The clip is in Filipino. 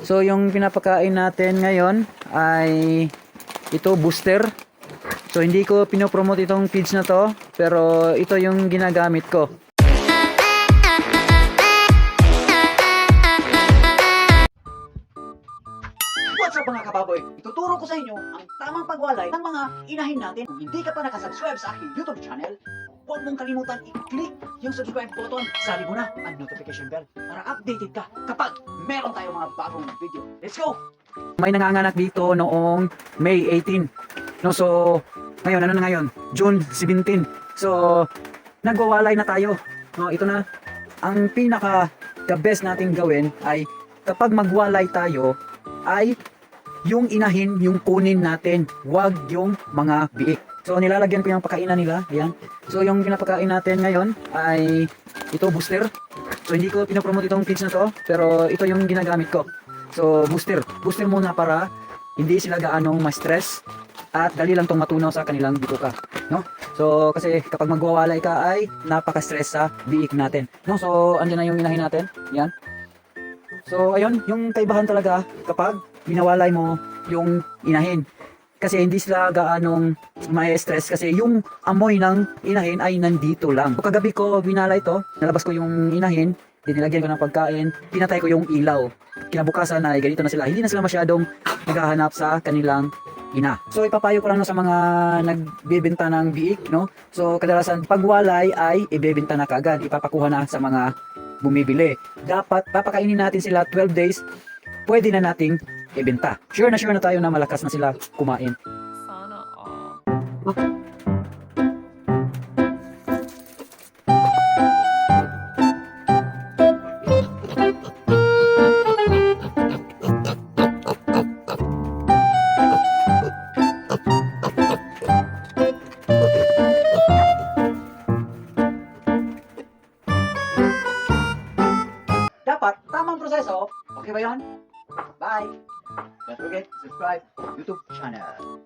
So yung pinapakain natin ngayon ay ito booster. So hindi ko pinopromote itong feeds na to, pero ito yung ginagamit ko. What's up mga kababoy? Ituturo ko sa inyo ang tamang pagwalay ng mga inahin natin. Kung hindi ka pa nakasubscribe sa aking YouTube channel, huwag mong kalimutan i-click yung subscribe button sa libuna at notification bell para updated ka kapag meron tayong mga bagong video. Let's go! May nanganganak dito noong May 18. No, so ngayon ano na ngayon? June 17. So nagwawalay na tayo. No, ito na ang pinaka the best nating gawin ay kapag magwalay tayo ay yung inahin yung kunin natin, wag yung mga biik. So nilalagyan ko yung pakainan nila, ayan. So yung pinapakain natin ngayon ay ito booster. So hindi ko pinopromote itong feeds na to, pero ito yung ginagamit ko. So booster, booster muna para hindi sila gaanong ma-stress at dali lang tong matunaw sa kanilang bituka, no? So kasi kapag magwawalay ka ay napaka-stress sa biik natin, no? So andyan na yung inahin natin, yan. So ayun, yung kaibahan talaga kapag binawalay mo yung inahin. Kasi hindi sila gaanong may stress kasi yung amoy ng inahin ay nandito lang. Kagabi ko binalay to, nalabas ko yung inahin, dinilagyan ko ng pagkain, pinatay ko yung ilaw. Kinabukasan ay ganito na sila. Hindi na sila masyadong naghahanap sa kanilang ina. So ipapayo ko lang no sa mga nagbebenta ng biik, no? So kadalasan pagwalay ay ibebenta na kagad, ipapakuha na sa mga bumibili. Dapat papakainin natin sila 12 days, pwede na nating ibenta. Sure na sure na tayo na malakas na sila kumain. Sana. Dapat tamang proseso. Okay ba yon? Bye! Don't forget to subscribe YouTube channel.